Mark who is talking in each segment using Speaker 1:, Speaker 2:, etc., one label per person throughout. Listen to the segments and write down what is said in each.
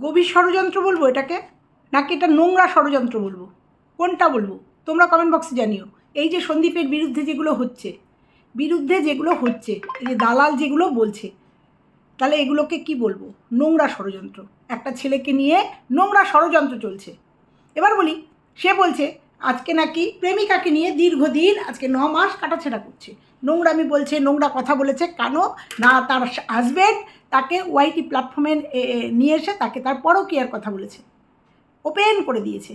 Speaker 1: গভীর ষড়যন্ত্র বলব এটাকে? নাকি এটা নোংরা ষড়যন্ত্র বলব? কোনটা বলব? তোমরা কমেন্ট বক্সে জানিও। এই যে সন্দীপের বিরুদ্ধে যেগুলো হচ্ছে, বিরুদ্ধে যেগুলো হচ্ছে, এই যে দালাল যেগুলো বলছে, তাহলে এগুলোকে কি বলব? নোংরা ষড়যন্ত্র। একটা ছেলেকে নিয়ে নোংরা ষড়যন্ত্র চলছে। এবার বলি, সে বলছে, আজকে নাকি প্রেমিকাকে নিয়ে দীর্ঘদিন, আজকে ন মাস কাটাছেড়া করছে। নোংরামি বলছে, নোংরা কথা বলেছে, কেন? না তার হাজব্যান্ড তাকে ওয়াইটি প্ল্যাটফর্মে নিয়ে এসে তাকে তার পরকীয়ার কথা বলেছে। ওপেন করে দিয়েছে।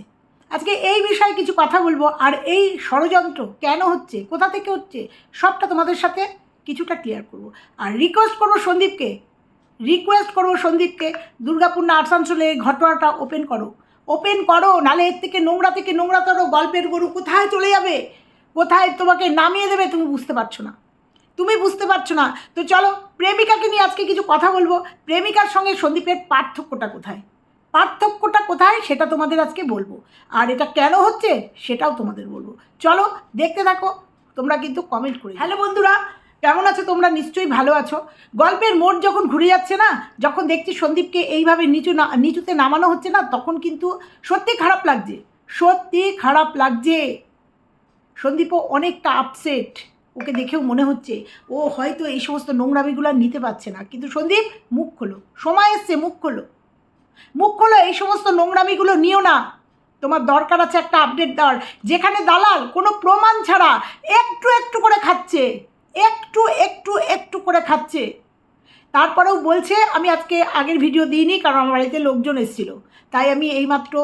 Speaker 1: আজকে এই বিষয়ে কিছু কথা বলব। আর এই ষড়যন্ত্র কেন হচ্ছে? কোথা থেকে হচ্ছে? সবটা তোমাদের সাথে কিছুটা ক্লিয়ার করব। আর রিকোয়েস্ট করব সন্দীপকে। রিকোয়েস্ট করব সন্দীপকে। দুর্গাপুর না আসানসোলে ঘটনাটা ওপেন করো। ওপেন করো, নালে এর থেকে নোংরা থেকে নোংরাতর গল্পের গরু কোথায় চলে যাবে? কোথায় তোমাকে নামিয়ে দেবে তুমি বুঝতে পারছ না। তুমি বুঝতে পারছ না। তো চলো, প্রেমিকাকে নিয়ে আজকে কিছু কথা বলব। প্রেমিকার সঙ্গে সন্দীপের পার্থক্যটা কোথায়? পার্থক্যটা কোথায় সেটা তোমাদের আজকে বলব। আর এটা কেন হচ্ছে সেটাও তোমাদের বলব। চলো, দেখতে থাকো, তোমরা কিন্তু কমেন্ট করে হ্যালো বন্ধুরা, কেমন আছো তোমরা? নিশ্চয়ই ভালো আছো। গল্পের মোড় যখন ঘুরে যাচ্ছে না, যখন দেখছি সন্দীপকে এইভাবে নিচু না, নিচুতে নামানো হচ্ছে না, তখন কিন্তু সত্যি খারাপ লাগছে। সত্যি খারাপ লাগছে। সন্দীপও অনেকটা আপসেট ওকে দেখেও মনে হচ্ছে ও হয়তো এই সমস্ত নোংরামিগুলো নিতে পারছে না। কিন্তু সন্দীপ, মুখ খোলো। সময় এসছে, মুখ খোলো। মুখ খোলো, এই সমস্ত নোংরামিগুলো নিও না। তোমার দরকার আছে একটা আপডেট দেওয়ার। যেখানে দালাল কোনো প্রমাণ ছাড়া একটু একটু করে খাচ্ছে। একটু একটু একটু করে খাচ্ছে। তারপরেও বলছে আমি আজকে আগের ভিডিও দিইনি কারণ আমার বাড়িতে লোকজন এসেছিল। তাই আমি এইমাত্র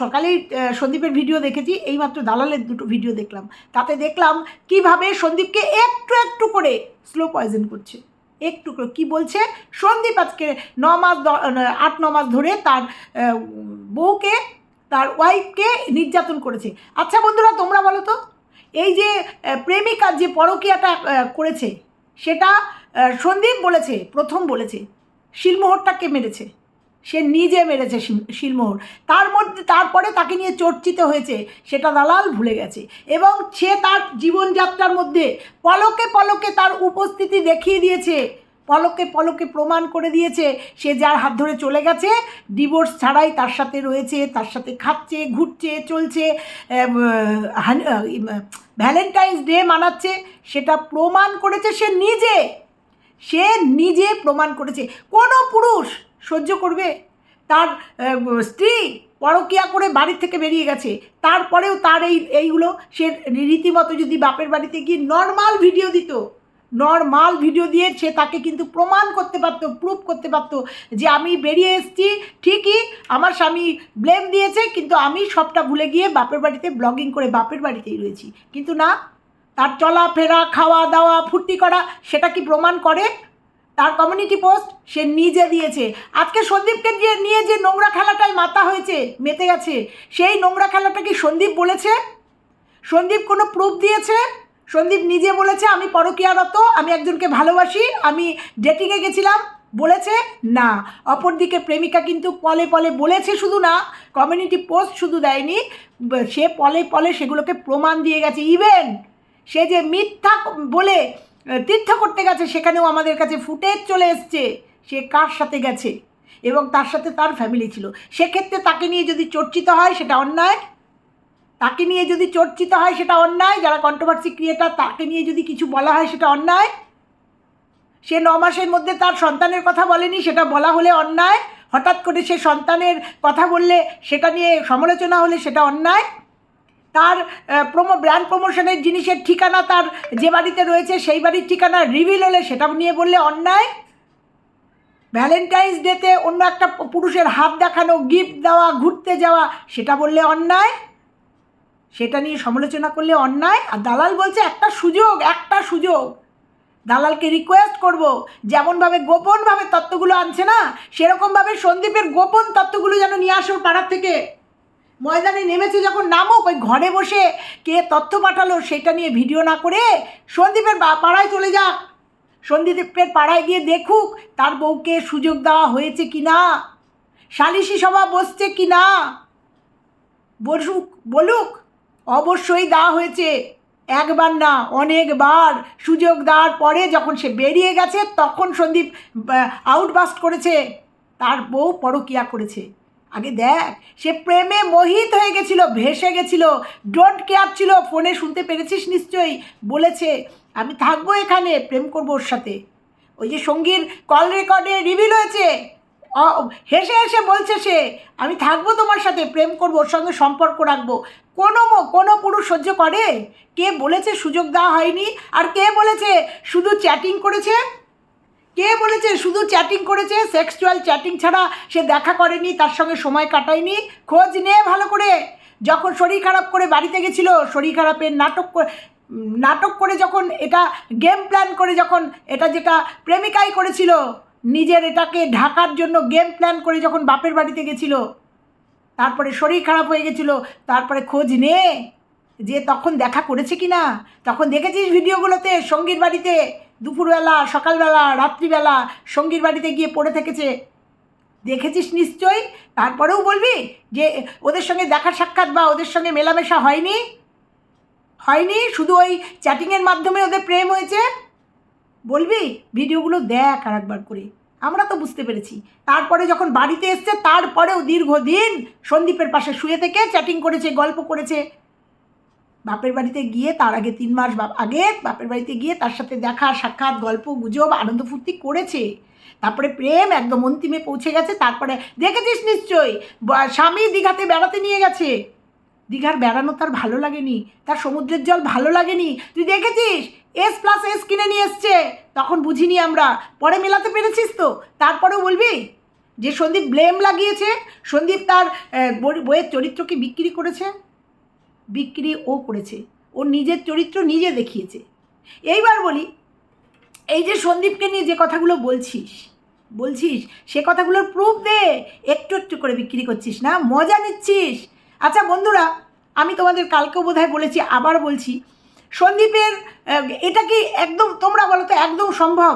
Speaker 1: সকালেই সন্দীপের ভিডিও দেখেছি এইমাত্র দালালের দুটো ভিডিও দেখলাম। তাতে দেখলাম কীভাবে সন্দীপকে একটু একটু করে স্লো পয়জন করছে। একটু কী বলছে? সন্দীপ আজকে ন মাস আট ন মাস ধরে তার বউকে তার ওয়াইফকে নির্যাতন করেছে। আচ্ছা বন্ধুরা তোমরা বলো তো এই যে আহ, প্রেমিকা যে পরকীয়াটা করেছে সেটা সন্দীপ বলেছে, প্রথম বলেছে শিলমোহরটাকে মেরেছে? সে নিজে মেরেছে শিল- শিলমোহর। তার মধ্যে, তারপরে তাকে নিয়ে চর্চিত হয়েছে, সেটা দালাল ভুলে গেছে। এবং সে তার জীবনযাত্রার মধ্যে পলকে পলকে তার উপস্থিতি দেখিয়ে দিয়েছে, পলকে পলকে প্রমাণ করে দিয়েছে, সে যার হাত ধরে চলে গেছে, ডিভোর্স ছাড়াই তার সাথে রয়েছে, তার সাথে খাচ্ছে, ঘুরছে, চলছে ভ্যালেন্টাইন্স ডে মানাচ্ছে, সেটা প্রমাণ করেছে সে নিজে। সে নিজে প্রমাণ করেছে। কোনো পুরুষ সহ্য করবে। তার স্ত্রী পরকিয়া করে বাড়ির থেকে বেরিয়ে গেছে। তারপরেও তার এই, এইগুলো সে রীতিমতো যদি বাপের বাড়িতে গিয়ে নর্মাল ভিডিও দিত নর্মাল ভিডিও দিয়ে সে তাকে কিন্তু প্রমাণ করতে পারতো প্রুফ করতে পারতো যে আমি বেরিয়ে এসেছি, ঠিকই আমার স্বামী ব্লেম দিয়েছে, কিন্তু আমি সবটা ভুলে গিয়ে বাপের বাড়িতে ব্লগিং করে বাপের বাড়িতেই রয়েছি। কিন্তু না তার চলাফেরা খাওয়া দাওয়া ফুর্তি করা, সেটা কি প্রমাণ করে? তার কমিউনিটি পোস্ট সে নিজে দিয়েছে। আজকে সন্দীপকে যে নিয়ে যে নোংরা খেলাটায় মাতা হয়েছে, মেতে গেছে, সেই নোংরা খেলাটা কি সন্দীপ বলেছে? সন্দীপ কোনো প্রুফ দিয়েছে? সন্দীপ নিজে বলেছে, আমি পরকীয়ারত আমি একজনকে ভালোবাসি, আমি ডেটিংয়ে গেছিলাম। বলেছে? না। অপরদিকে প্রেমিকা কিন্তু পলে পলে বলেছে শুধু না কমিউনিটি পোস্ট শুধু দেয়নি, সে পলে পলে সেগুলোকে প্রমাণ দিয়ে গেছে। ইভেন সে যে মিথ্যা বলে তীর্থ করতে গেছে, সেখানেও আমাদের কাছে ফুটেজ চলে এসছে। সে কার সাথে গেছে? এবং তার সাথে তার ফ্যামিলি ছিল। সেক্ষেত্রে তাকে নিয়ে যদি চর্চিত হয়, সেটা অন্যায়? তাকে নিয়ে যদি চর্চিত হয়, সেটা অন্যায়? যারা কন্ট্রোভার্সি ক্রিয়েটার তাকে নিয়ে যদি কিছু বলা হয়, সেটা অন্যায়? সে ন মাসের মধ্যে তার সন্তানের কথা বলেনি, সেটা বলা হলে অন্যায়? হঠাৎ করে সে সন্তানের কথা বললে, সেটা নিয়ে সমালোচনা হলে সেটা অন্যায়? তার প্রোমো ব্র্যান্ড প্রমোশনের জিনিসের ঠিকানা তার যে বাড়িতে রয়েছে, সেই বাড়ির ঠিকানা রিভিল হলে সেটা নিয়ে বললে অন্যায়। ভ্যালেন্টাইন্স ডেতে অন্য একটা পুরুষের হাত দেখানো গিফট দেওয়া, ঘুরতে যাওয়া, সেটা বললে অন্যায়। সেটা নিয়ে সমালোচনা করলে অন্যায়। আর দালাল বলছে, একটা সুযোগ একটা সুযোগ। দালালকে রিকোয়েস্ট করব। যেমনভাবে গোপনভাবে তত্ত্বগুলো আনছে না, সেরকমভাবে সন্দীপের গোপন তত্ত্বগুলো যেন নিয়ে আসো পাড়ার থেকে ময়দানে নেমেছে যখন নামুক, ওই ঘরে বসে কে তথ্য পাঠালো সেটা নিয়ে ভিডিও না করে সন্দীপের পাড়ায় চলে যাক। সন্দীপের পাড়ায় গিয়ে দেখুক তার বউকে সুযোগ দেওয়া হয়েছে কি না সালিশি সভা বসছে কি না বসুক, বলুক, অবশ্যই দেওয়া হয়েছে। একবার না, অনেকবার সুযোগ দেওয়ার পরে যখন সে বেরিয়ে গেছে, তখন সন্দীপ আউটবাস্ট করেছে। তার বউ পরকিয়া করেছে। আগে দেখ, সে প্রেমে মোহিত হয়ে গেছিল, ভেসে গেছিল। ডোন্ট কেয়ার ছিল, ফোনে শুনতে পেরেছিস নিশ্চয়ই, বলেছে। আমি থাকব এখানে, প্রেম করব ওর সাথে। ওই যে সঙ্গীর কল রেকর্ডে রিভিল হয়েছে। হেসে হেসে বলছে সে, আমি থাকব তোমার সাথে, প্রেম করব, ওর সঙ্গে সম্পর্ক রাখব। কোনো কোনো পুরুষ সহ্য করে? কে বলেছে, সুযোগ দেওয়া হয়নি। আর কে বলেছে, শুধু চ্যাটিং করেছে? কে বলেছে? শুধু চ্যাটিং করেছে সেক্সুয়াল চ্যাটিং ছাড়া সে দেখা করেনি, তার সঙ্গে সময় কাটায়নি। খোঁজ নে ভালো করে। যখন শরীর খারাপ করে বাড়িতে গেছিল, শরীর খারাপের নাটক নাটক করে যখন এটা গেম প্ল্যান করে যখন এটা যেটা প্রেমিকাই করেছিল, নিজের এটাকে ঢাকার জন্য গেম প্ল্যান করে যখন বাপের বাড়িতে গেছিল, তারপরে শরীর খারাপ হয়ে গেছিল, তারপরে খোঁজ নে যে তখন দেখা করেছে কি না তখন দেখেছিস ভিডিওগুলোতে সঙ্গীর বাড়িতে? দুপুরবেলা, সকালবেলা, রাত্রিবেলা সঙ্গীর বাড়িতে গিয়ে পড়ে থেকেছে। দেখেছিস নিশ্চয়ই? তারপরেও বলবি যে ওদের সঙ্গে দেখা সাক্ষাৎ বা ওদের সঙ্গে মেলামেশা হয়নি? হয়নি? শুধু ওই চ্যাটিংয়ের মাধ্যমে ওদের প্রেম হয়েছে? বলবি? ভিডিওগুলো দেখ আর একবার করে। আমরা তো বুঝতে পেরেছি। তারপরে যখন বাড়িতে এসছে, তারপরেও দীর্ঘদিন সন্দীপের পাশে শুয়ে থেকে চ্যাটিং করেছে, গল্প করেছে। বাপের বাড়িতে গিয়ে তার আগে তিন মাস আগে বাপের বাড়িতে গিয়ে তার সাথে দেখা, সাক্ষাৎ, গল্প, গুজব, আনন্দ ফুর্তি করেছে। তারপরে প্রেম একদম অন্তিমে পৌঁছে গেছে, তারপরে দেখেছিস নিশ্চয়ই স্বামী দীঘাতে বেড়াতে নিয়ে গেছে। দীঘার বেড়ানো তার ভালো লাগেনি, তার সমুদ্রের জল ভালো লাগেনি। তুই দেখেছিস? এস প্লাস এস কিনে নিয়ে এসছে। তখন বুঝিনি আমরা, পরে মেলাতে পেরেছিস তো? তারপরেও বলবি? যে সন্দীপ ব্লেম লাগিয়েছে, সন্দীপ তার বই- বইয়ের চরিত্রকে বিক্রি করেছে। বিক্রি ও করেছে। ও নিজের চরিত্র নিজে দেখিয়েছে। এইবার বলি, এই যে সন্দীপকে নিয়ে যে কথাগুলো বলছিস বলছিস, সে কথাগুলোর প্রুফ দে। একটু একটু করে বিক্রি করছিস না? মজা নিচ্ছিস? আচ্ছা বন্ধুরা, আমি তোমাদের কালকেও বোধহয় বলেছি, আবার বলছি, সন্দীপের এটা কি একদম, তোমরা বলো তো, একদম সম্ভব?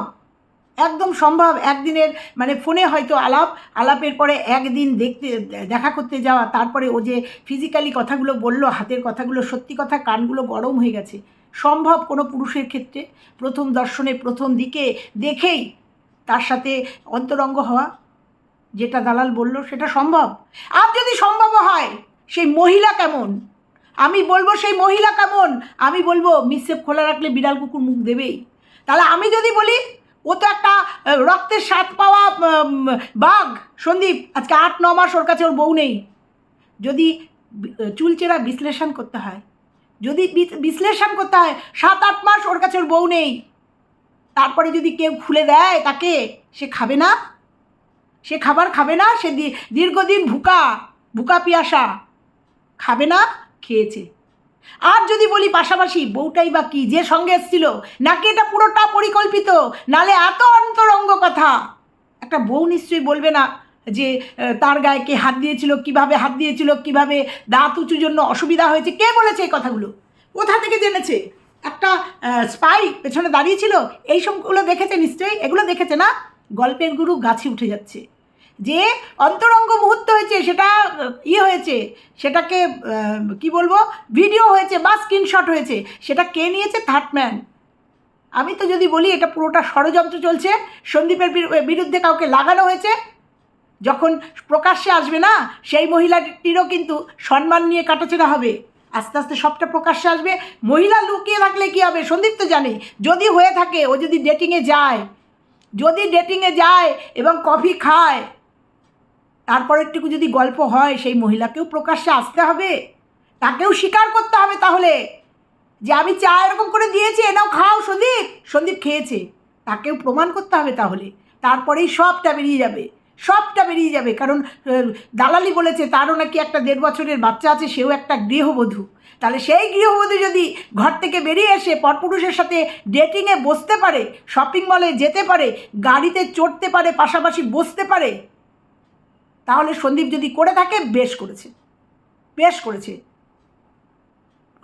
Speaker 1: একদম সম্ভব একদিনের মানে ফোনে হয়তো আলাপ, আলাপের পরে একদিন দেখতে, দেখা করতে যাওয়া, তারপরে ও যে ফিজিক্যালি কথাগুলো বলল, হাতের কথাগুলো, সত্যি কথা কানগুলো গরম হয়ে গেছে। সম্ভব কোনো পুরুষের ক্ষেত্রে প্রথম দর্শনে, প্রথম দিকে দেখেই তার সাথে অন্তরঙ্গ হওয়া, যেটা দালাল বলল, সেটা সম্ভব। আর যদি সম্ভব হয়, সেই মহিলা কেমন? আমি বলব সেই মহিলা কেমন? আমি বলব মিসেপ খোলা রাখলে বিড়াল কুকুর মুখ দেবেই। তাহলে আমি যদি বলি ও তো একটা রক্তের স্বাদ পাওয়া বাঘ। সন্দীপ, আজকে আট, ন মাস ওর কাছে ওর বউ নেই। যদি চুলচেরা বিশ্লেষণ করতে হয়, যদি বিশ্লেষণ করতে হয়, সাত, আট মাস ওর কাছে ওর বউ নেই। তারপরে যদি কেউ খুলে দেয় তাকে, সে খাবে না। সে খাবার খাবে না, সে দীর্ঘদিন ভুকা ভুকা পিয়াসা। খাবে না, খেয়েছে। আর যদি বলি পাশাপাশি বউটাই বা কি যে সঙ্গে এসেছিল, নাকি এটা পুরোটা পরিকল্পিত? নালে এত অন্তরঙ্গ কথা। একটা বউ নিশ্চয়ই বলবে না যে তার গায়ে কে হাত দিয়েছিল, কীভাবে হাত দিয়েছিল, কীভাবে দাঁত উঁচুর জন্য অসুবিধা হয়েছে, কে বলেছে এই কথাগুলো? কোথা থেকে জেনেছে? একটা স্পাই পেছনে দাঁড়িয়েছিল এই সবগুলো দেখেছে নিশ্চয়ই? এগুলো দেখেছে না? গল্পের গুরু গাছে উঠে যাচ্ছে। যে অন্তরঙ্গ মুহূর্ত হয়েছে, সেটা ইয়ে হয়েছে, সেটাকে কি বলব ভিডিও হয়েছে বা স্ক্রিনশট হয়েছে, সেটা কে নিয়েছে? থার্ড ম্যান আমি তো যদি বলি, এটা পুরোটা ষড়যন্ত্র চলছে, সন্দীপের বিরু- বিরুদ্ধে কাউকে লাগানো হয়েছে, যখন প্রকাশ্যে আসবে না, সেই মহিলাটিরও কিন্তু সম্মান নিয়ে কাটাছেড়া হবে। আস্তে আস্তে সবটা প্রকাশ্যে আসবে। মহিলা লুকিয়ে থাকলে কি হবে? সন্দীপ তো জানে। যদি হয়ে থাকে, ও যদি ডেটিংয়ে যায়, যদি ডেটিংয়ে যায় এবং কফি খায় তারপর একটু যদি গল্প হয়, সেই মহিলাকেও প্রকাশ্যে আসতে হবে। তাকেও স্বীকার করতে হবে তাহলে। যে আমি চা এরকম করে দিয়েছি এনাও খাও সন্দীপ। সন্দীপ খেয়েছে। তাকেও প্রমাণ করতে হবে তাহলে। তারপরেই সবটা বেরিয়ে যাবে। সবটা বেরিয়ে যাবে। কারণ দালালি বলেছে, তারও নাকি একটা দেড় বছরের বাচ্চা আছে, সেও একটা গৃহবধূ। তাহলে সেই গৃহবধূ যদি ঘর থেকে বেরিয়ে এসে পরপুরুষের সাথে ডেটিংয়ে বসতে পারে শপিং মলে যেতে পারে, গাড়িতে চড়তে পারে, পাশাপাশি বসতে পারে তাহলে সন্দীপ যদি করে থাকে, বেশ করেছে। বেশ করেছে।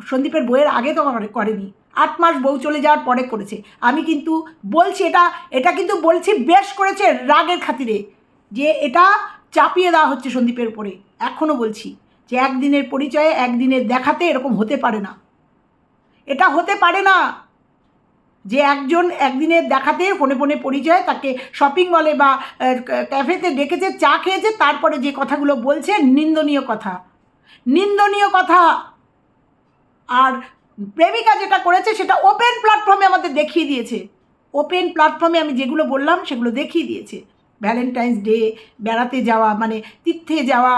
Speaker 1: সন্দীপের বইয়ের আগে তো করে- করেনি। আট মাস বউ চলে যাওয়ার পরে করেছে। আমি কিন্তু বলছি এটা এটা কিন্তু বলছি বেশ করেছে রাগের খাতিরে, যে এটা চাপিয়ে দেওয়া হচ্ছে সন্দীপের উপরে। এখনও বলছি যে একদিনের পরিচয়ে একদিনের দেখাতে এরকম হতে পারে না। এটা হতে পারে না। যে একজন একদিনের দেখাতে, ফোনে ফোনে পরিচয়, তাকে শপিং মলে বা ক্যাফেতে ডেকেছে, চা খেয়েছে, তারপরে যে কথাগুলো বলছে, নিন্দনীয় কথা। নিন্দনীয় কথা! আর প্রেমিকা যেটা করেছে, সেটা ওপেন প্ল্যাটফর্মে আমাদের দেখিয়ে দিয়েছে। ওপেন প্ল্যাটফর্মে আমি যেগুলো বললাম, সেগুলো দেখিয়ে দিয়েছে। ভ্যালেন্টাইন্স ডে বেড়াতে যাওয়া মানে তীর্থে যাওয়া,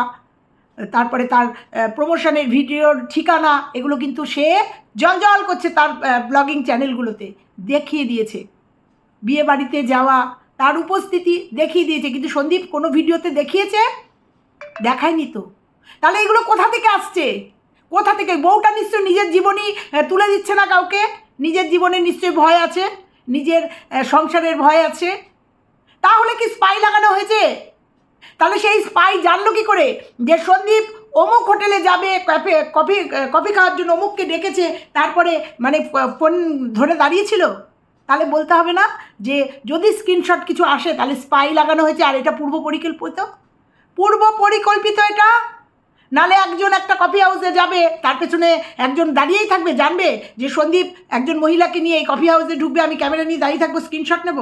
Speaker 1: তারপরে তার প্রমোশনের ভিডিওর ঠিকানা, এগুলো কিন্তু সে জল করছে তার ব্লগিং চ্যানেলগুলোতে দেখিয়ে দিয়েছে। বিয়ে বাড়িতে যাওয়া, তার উপস্থিতি দেখিয়ে দিয়েছে। কিন্তু সন্দীপ কোনো ভিডিওতে দেখিয়েছে? দেখায়নি তো। তাহলে এগুলো কোথা থেকে আসছে? কোথা থেকে? বউটা নিশ্চয় নিজের জীবনই তুলে দিচ্ছে না কাউকে? নিজের জীবনে নিশ্চয়ই ভয় আছে? নিজের সংসারের ভয় আছে? তাহলে কি স্পাই লাগানো হয়েছে? তাহলে সেই স্পাই জানলো কি করে? যে সন্দীপ অমুক হোটেলে যাবে, কফি কফি কফি খাওয়ার জন্য অমুককে ডেকেছে, তারপরে মানে ফোন ধরে দাঁড়িয়েছিল? তাহলে বলতে হবে না যে যদি স্ক্রিনশট কিছু আসে, তাহলে স্পাই লাগানো হয়েছে, আর এটা পূর্ব পরিকল্পিত? পূর্ব পরিকল্পিত এটা? নালে একজন একটা কফি হাউসে যাবে, তার পেছনে একজন দাঁড়িয়েই থাকবে, জানবে যে সন্দীপ একজন মহিলাকে নিয়ে এই কফি হাউসে ঢুকবে, আমি ক্যামেরা নিয়ে দাঁড়িয়ে থাকব স্ক্রিনশট নেব?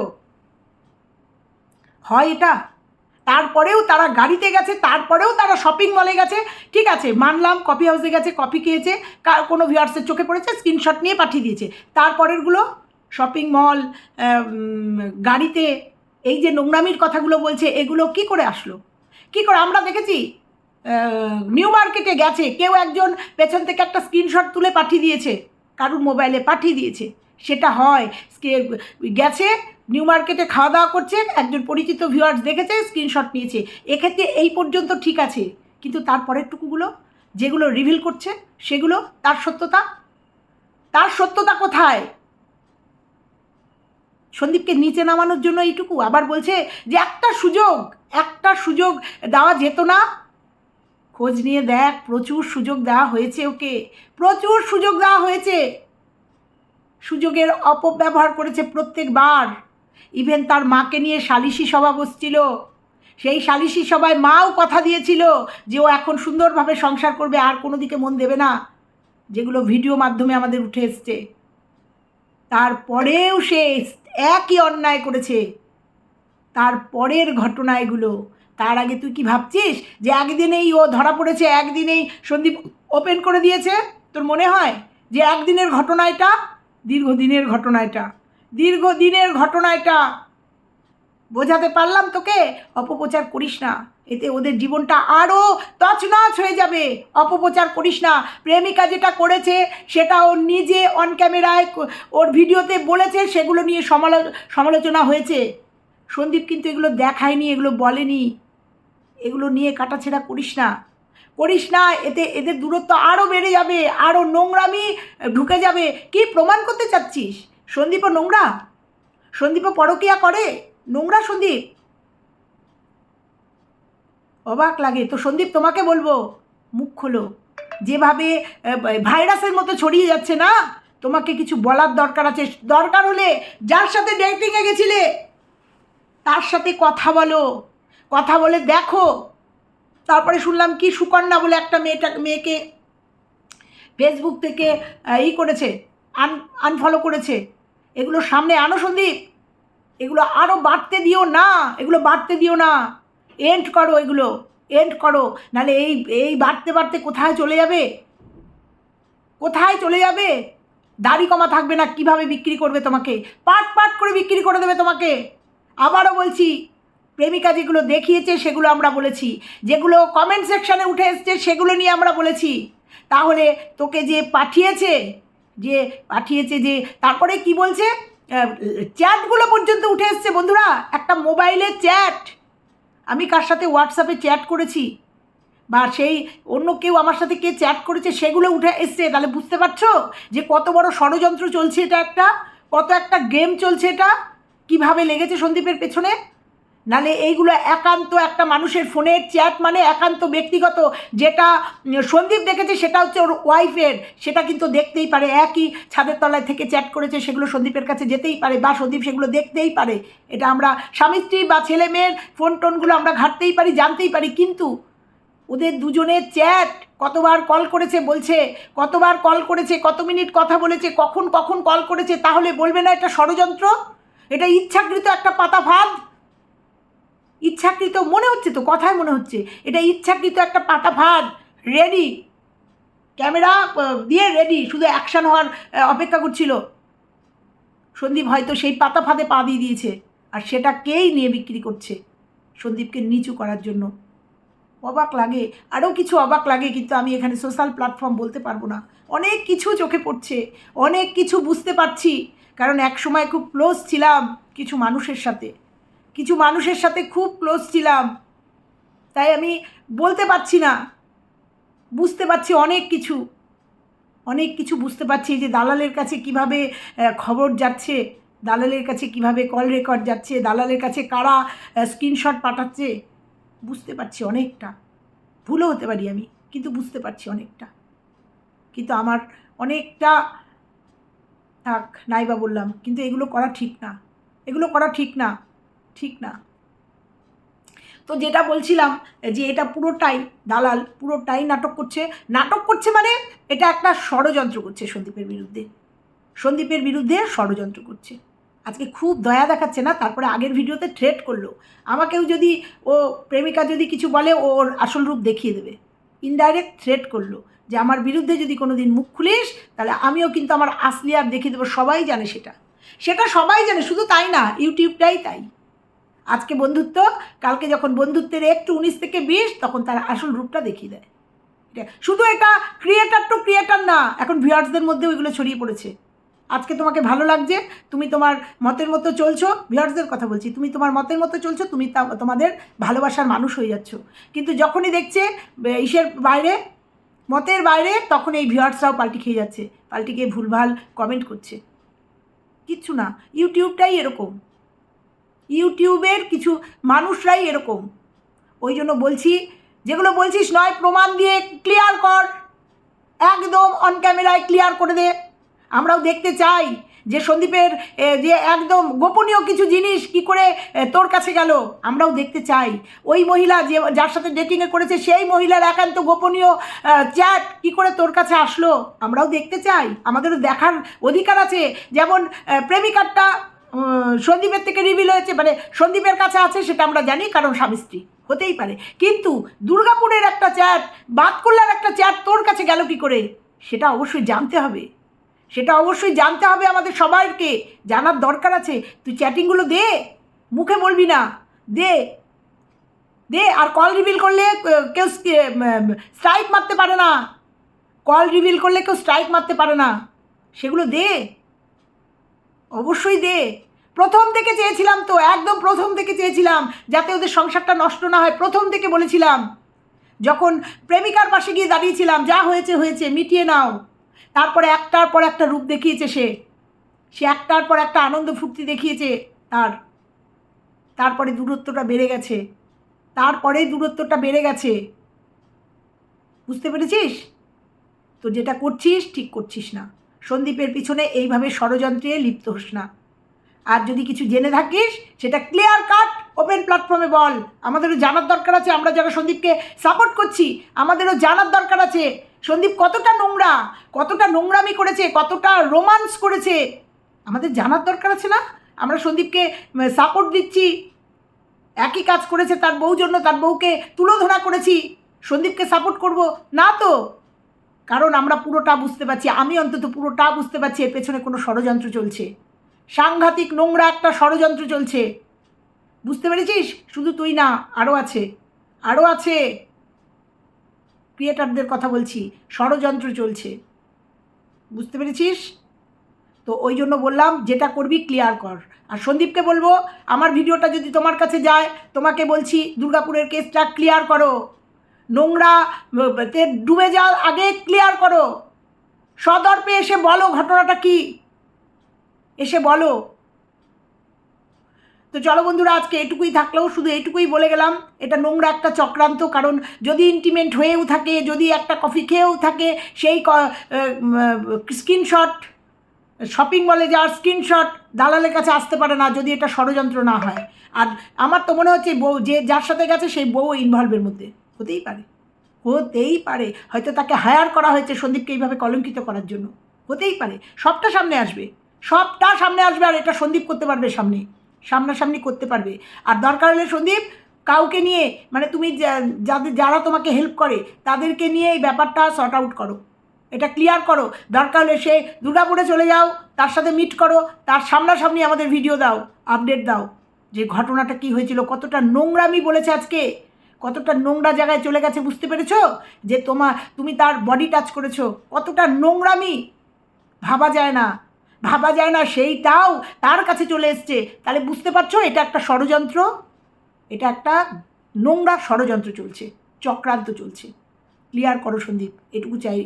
Speaker 1: হয় এটা? তারপরেও তারা গাড়িতে গেছে, তারপরেও তারা শপিং মলে গেছে। ঠিক আছে, মানলাম কফি হাউসে গেছে কফি খেয়েছে কোনো ভিউয়ার্সের চোখে পড়েছে স্ক্রিনশট নিয়ে পাঠিয়ে দিয়েছে। তারপরেরগুলো শপিং মল গাড়িতে, এই যে নোংরামির কথাগুলো বলছে, এগুলো কি করে আসলো? কি করে, আমরা দেখেছি নিউ মার্কেটে গেছে, কেউ একজন পেছন থেকে একটা স্ক্রিনশট তুলে পাঠিয়ে দিয়েছে, কারুর মোবাইলে পাঠিয়ে দিয়েছে। সেটা হয় গেছে নিউ মার্কেটে খাওয়া দাওয়া করছে একজন পরিচিত ভিউয়ার্স দেখেছে স্ক্রিনশট নিয়েছে। এক্ষেত্রে এই পর্যন্ত ঠিক আছে, কিন্তু তারপরের টুকুগুলো, যেগুলো রিভিল করছে, সেগুলো, তার সত্যতা? তার সত্যতা কোথায়? সন্দীপকে নিচে নামানোর জন্য এইটুকু, আবার বলছে যে একটা সুযোগ একটা সুযোগ দেওয়া যেত না। খোঁজ নিয়ে দেখ, প্রচুর সুযোগ দেওয়া হয়েছে ওকে। প্রচুর সুযোগ দেওয়া হয়েছে। সুযোগের অপব্যবহার করেছে প্রত্যেকবার। ইভেন তার মাকে নিয়ে সালিশি সভা বসছিল। সেই সালিশি সভায় মাও কথা দিয়েছিল যে ও এখন সুন্দরভাবে সংসার করবে, আর কোনো দিকে মন দেবে না। যেগুলো ভিডিও মাধ্যমে আমাদের উঠে এসছে। তারপরেও সে একই অন্যায় করেছে। তারপরের ঘটনা এগুলো। তার আগে তুই কি ভাবছিস যে একদিনেই ও ধরা পড়েছে, একদিনেই সন্দীপ ওপেন করে দিয়েছে? তোর মনে হয় যে একদিনের ঘটনা এটা, দীর্ঘদিনের ঘটনা এটা? দীর্ঘদিনের ঘটনা এটা। বোঝাতে পারলাম তোকে? অপপ্রচার করিস না। এতে ওদের জীবনটা আরও তছনছ হয়ে যাবে। অপপ্রচার করিস না। প্রেমিকা যেটা করেছে, সেটা ও নিজে অন ক্যামেরায় ওর ভিডিওতে বলেছে, সেগুলো নিয়ে সমালো- সমালোচনা হয়েছে। সন্দীপ কিন্তু এগুলো দেখায়নি, এগুলো বলেনি। এগুলো নিয়ে কাটাছেড়া করিস না। করিস না, এতে এদের দূরত্ব আরও বেড়ে যাবে আরও নোংরামি ঢুকে যাবে। কি প্রমাণ করতে চাচ্ছিস? সন্দীপও নোংরা? সন্দীপও পরকিয়া করে? নোংরা সন্দীপ? অবাক লাগে। তো সন্দীপ, তোমাকে বলব, মুখ খোলো। যেভাবে ভাইরাসের মতো ছড়িয়ে যাচ্ছে না? তোমাকে কিছু বলার দরকার আছে? দরকার হলে যার সাথে ডেটিংয়ে গেছিলে, তার সাথে কথা বলো। কথা বলে দেখো। তারপরে শুনলাম কি সুকন্যা বলে একটা মেয়েটা, মেয়েকে ফেসবুক থেকে ই করেছে, আন আনফলো করেছে। এগুলো সামনে আনো সন্দীপ। এগুলো আরও বাড়তে দিও না, এগুলো বাড়তে দিও না। এন্ড করো এগুলো এন্ড করো। নাহলে এই এই বাড়তে বাড়তে কোথায় চলে যাবে? কোথায় চলে যাবে? দাড়ি কমা থাকবে না, কীভাবে বিক্রি করবে তোমাকে? পাট পাট করে বিক্রি করে দেবে তোমাকে। আবারও বলছি, প্রেমিকা যেগুলো দেখিয়েছে সেগুলো আমরা বলেছি। যেগুলো কমেন্ট সেকশানে উঠে এসছে সেগুলো নিয়ে আমরা বলেছি। তাহলে তোকে যে পাঠিয়েছে যে পাঠিয়েছে যে, তারপরে কি বলছে? চ্যাটগুলো পর্যন্ত উঠে এসছে, বন্ধুরা। একটা মোবাইলের চ্যাট। আমি কার সাথে হোয়াটসঅ্যাপে চ্যাট করেছি? বা সেই অন্য কেউ আমার সাথে কে চ্যাট করেছে, সেগুলো উঠে এসছে। তাহলে বুঝতে পারছ যে কত বড় ষড়যন্ত্র চলছে এটা একটা? কত একটা গেম চলছে এটা? কীভাবে লেগেছে সন্দীপের পেছনে? নালে এইগুলো একান্ত একটা মানুষের ফোনের চ্যাট মানে একান্ত ব্যক্তিগত যেটা সন্দীপ দেখেছে সেটা হচ্ছে ওর ওয়াইফের। সেটা কিন্তু দেখতেই পারে, একই ছাদের তলায় থেকে চ্যাট করেছে, সেগুলো সন্দীপের কাছে যেতেই পারে বা সন্দীপ সেগুলো দেখতেই পারে। এটা আমরা স্বামী, স্ত্রী বা ছেলে মেয়ের ফোন টোনগুলো আমরা ঘাটতেই পারি, জানতেই পারি। কিন্তু ওদের দুজনের চ্যাট কতবার কল করেছে বলছে, কতবার কল করেছে, কত মিনিট কথা বলেছে, কখন কখন কল করেছে, তাহলে বলবে না এটা ষড়যন্ত্র? এটা ইচ্ছাকৃত একটা পাতা ফাঁদ ইচ্ছাকৃত, মনে হচ্ছে তো, কথায় মনে হচ্ছে। এটা ইচ্ছাকৃত একটা পাতা ফাঁদ রেডি ক্যামেরা দিয়ে রেডি শুধু অ্যাকশন হওয়ার অপেক্ষা করছিল। সন্দীপ হয়তো সেই পাতা ফাঁদে পা দিয়ে দিয়েছে, আর সেটা কেই নিয়ে বিক্রি করছে? সন্দীপকে নিচু করার জন্য। অবাক লাগে আরও কিছু অবাক লাগে, কিন্তু আমি এখানে সোশ্যাল প্ল্যাটফর্ম বলতে পারব না। অনেক কিছু চোখে পড়ছে, অনেক কিছু বুঝতে পারছি, কারণ এক সময় খুব ক্লোজ ছিলাম কিছু মানুষের সাথে। কিছু মানুষের সাথে খুব ক্লোজ ছিলাম। তাই আমি বলতে পারছি না। বুঝতে পারছি অনেক কিছু। অনেক কিছু বুঝতে পারছি যে দালালের কাছে কীভাবে খবর যাচ্ছে, দালালের কাছে কীভাবে কল রেকর্ড যাচ্ছে, দালালের কাছে কারা স্ক্রিনশট পাঠাচ্ছে। বুঝতে পারছি অনেকটা। ভুলও হতে পারি আমি, কিন্তু বুঝতে পারছি অনেকটা। কিন্তু আমার অনেকটা থাক, নাইবা বললাম, কিন্তু এগুলো করা ঠিক না। এগুলো করা ঠিক না। ঠিক না। তো যেটা বলছিলাম, যে এটা পুরোটাই দালাল, পুরোটাই নাটক করছে। নাটক করছে মানে এটা একটা ষড়যন্ত্র করছে সন্দীপের বিরুদ্ধে। সন্দীপের বিরুদ্ধে ষড়যন্ত্র করছে। আজকে খুব দয়া দেখাচ্ছে না, তারপরে আগের ভিডিওতে থ্রেট করল। আমাকেও যদি ও প্রেমিকা যদি কিছু বলে, ও ওর আসল রূপ দেখিয়ে দেবে। ইনডাইরেক্ট থ্রেট করল যে আমার বিরুদ্ধে যদি কোনো দিন মুখ খুলিস, তাহলে আমিও কিন্তু আমার আসলি আর দেখিয়ে দেবো। সবাই জানে সেটা। সেটা সবাই জানে, শুধু তাই না, ইউটিউবটাই তাই। আজকে বন্ধুত্ব, কালকে যখন বন্ধুত্বের একটু উনিশ থেকে বিশ, তখন তার আসল রূপটা দেখিয়ে দেয়। শুধু এটা ক্রিয়েটার টু ক্রিয়েটার না, এখন ভিউয়ার্সদের মধ্যে ওইগুলো ছড়িয়ে পড়েছে। আজকে তোমাকে ভালো লাগছে, তুমি তোমার মতের মতো চলছো ভিউয়ার্সদের কথা বলছি, তুমি তোমার মতের মতো চলছো, তুমি তোমাদের ভালোবাসার মানুষ হয়ে যাচ্ছ। কিন্তু যখনই দেখছে ইসের বাইরে, মতের বাইরে, তখন এই ভিউয়ার্সরাও পাল্টি খেয়ে যাচ্ছে, পাল্টি খেয়ে ভুলভাল কমেন্ট করছে। কিচ্ছু না ইউটিউবটাই এরকম। ইউটিউবের কিছু মানুষরাই এরকম। ওই জন্য বলছি, যেগুলো বলছিস নয়, প্রমাণ দিয়ে ক্লিয়ার কর। একদম অন ক্যামেরায় ক্লিয়ার করে দে। আমরাও দেখতে চাই যে সন্দীপের যে একদম গোপনীয় কিছু জিনিস কি করে তোর কাছে গেল। আমরাও দেখতে চাই। ওই মহিলা যে, যার সাথে ডেটিংয়ে করেছে, সেই মহিলার একান্ত গোপনীয় চ্যাট কি করে তোর কাছে আসলো? আমরাও দেখতে চাই। আমাদেরও দেখার অধিকার আছে। যেমন প্রেমিকারটা সন্দীপের থেকে রিভিল হয়েছে মানে সন্দীপের কাছে আছে সেটা আমরা জানি, কারণ স্বামী স্ত্রী, হতেই পারে। কিন্তু দুর্গাপুরের একটা চ্যাট বাতকুল্লার একটা চ্যাট তোর কাছে গেল কি করে? সেটা অবশ্যই জানতে হবে। সেটা অবশ্যই জানতে হবে আমাদের সবাইকে, জানার দরকার আছে। তুই চ্যাটিংগুলো দে, মুখে বলবি না, দে। দে, আর কল রিভিল করলে কেউ স্ট্রাইক মারতে পারে না। কল রিভিল করলে কেউ স্ট্রাইক মারতে পারে না। সেগুলো দে। অবশ্যই দে। প্রথম থেকে চেয়েছিলাম তো, একদম প্রথম থেকে চেয়েছিলাম, যাতে ওদের সংসারটা নষ্ট না হয়, প্রথম থেকে বলেছিলাম। যখন প্রেমিকার পাশে গিয়ে দাঁড়িয়েছিলাম, যা হয়েছে হয়েছে, মিটিয়ে নাও। তারপরে একটার পর একটা রূপ দেখিয়েছে সে। সে একটার পর একটা আনন্দ ফুর্তি দেখিয়েছে তার। তারপরে দূরত্বটা বেড়ে গেছে। তারপরে দূরত্বটা বেড়ে গেছে। বুঝতে পেরেছিস? তো যেটা করছিস, ঠিক করছিস না। সন্দীপের পিছনে এইভাবে ষড়যন্ত্রে লিপ্ত হোস না। আর যদি কিছু জেনে থাকিস, সেটা ক্লিয়ার কাট ওপেন প্ল্যাটফর্মে বল। আমাদেরও জানার দরকার আছে, আমরা যারা সন্দীপকে সাপোর্ট করছি, আমাদেরও জানার দরকার আছে। সন্দীপ কতটা নোংরা, কতটা নোংরামি করেছে, কতটা রোমান্স করেছে, আমাদের জানার দরকার আছে না? আমরা সন্দীপকে সাপোর্ট দিচ্ছি। একই কাজ করেছে তার বউ জন্য, তার বউকে তুলোধরা করেছি। সন্দীপকে সাপোর্ট করব। না তো? কারণ আমরা পুরোটা বুঝতে পারছি, আমি অন্তত পুরোটা বুঝতে পারছি, এর পেছনে কোনো ষড়যন্ত্র চলছে। সাংঘাতিক নোংরা একটা ষড়যন্ত্র চলছে। বুঝতে পেরেছিস? শুধু তুই না আরও আছে। আরও আছে। ক্রিয়েটারদের কথা বলছি, ষড়যন্ত্র চলছে। বুঝতে পেরেছিস? তো ওই জন্য বললাম, যেটা করবি ক্লিয়ার কর। আর সন্দীপকে বলব, আমার ভিডিওটা যদি তোমার কাছে যায়, তোমাকে বলছি, দুর্গাপুরের কেসটা ক্লিয়ার করো। নোংরা ডুবে যাওয়ার আগে ক্লিয়ার করো। সদর্পে এসে বলো ঘটনাটা কি? এসে বলো। তো চলো বন্ধুরা, আজকে এটুকুই থাকলেও শুধু এটুকুই বলে গেলাম, এটা নোংরা একটা চক্রান্ত, কারণ যদি ইন্টিমেন্ট হয়েও থাকে, যদি একটা কফি খেয়েও থাকে, সেই স্ক্রিনশট শপিং মলে যাওয়ার স্ক্রিনশট দালালের কাছে আসতে পারে না, যদি এটা ষড়যন্ত্র না হয়। আর আমার তো মনে হচ্ছে বউ, যে যার সাথে গেছে, সেই বউ ইনভলভের মধ্যে। হতেই পারে। হতেই পারে। হয়তো তাকে হায়ার করা হয়েছে সন্দীপকে এইভাবে কলঙ্কিত করার জন্য। হতেই পারে। সবটা সামনে আসবে। সবটা সামনে আসবে আর এটা সন্দীপ করতে পারবে সামনে। সামনাসামনি করতে পারবে। আর দরকার হলে সন্দীপ, কাউকে নিয়ে মানে তুমি যাদের, যারা তোমাকে হেল্প করে, তাদেরকে নিয়ে এই ব্যাপারটা সর্ট আউট করো। এটা ক্লিয়ার করো। দরকার হলে সে দুর্গাপুরে চলে যাও, তার সাথে মিট করো, তার সামনাসামনি আমাদের ভিডিও দাও আপডেট দাও। যে ঘটনাটা কি হয়েছিল, কতটা নোংরামি বলেছে আজকে। কতটা নোংরা জায়গায় চলে গেছে বুঝতে পেরেছ? যে তোমার, তুমি তার বডি টাচ করেছ। কতটা নোংরামি? ভাবা যায় না। ভাবা যায় না সেইটাও তার কাছে চলে এসছে। তাহলে বুঝতে পারছ, এটা একটা ষড়যন্ত্র? এটা একটা নোংরা ষড়যন্ত্র চলছে, চক্রান্ত চলছে। ক্লিয়ার করো সন্দীপ, এটুকু চাই।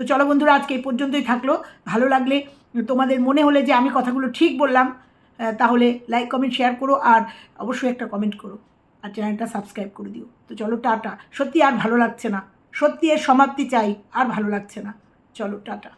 Speaker 1: তো চলো বন্ধুরা, আজকে এই পর্যন্তই থাকল। ভালো লাগলে তোমাদের মনে হলে যে আমি কথাগুলো ঠিক বললাম তাহলে লাইক কমেন্ট শেয়ার করো আর অবশ্যই একটা কমেন্ট করো। আর চ্যানেলটা সাবস্ক্রাইব করে দিও। তো চলো টাটা। সত্যি আর ভালো লাগছে না। সত্যি এর সমাপ্তি চাই, আর ভালো লাগছে না। চলো টাটা।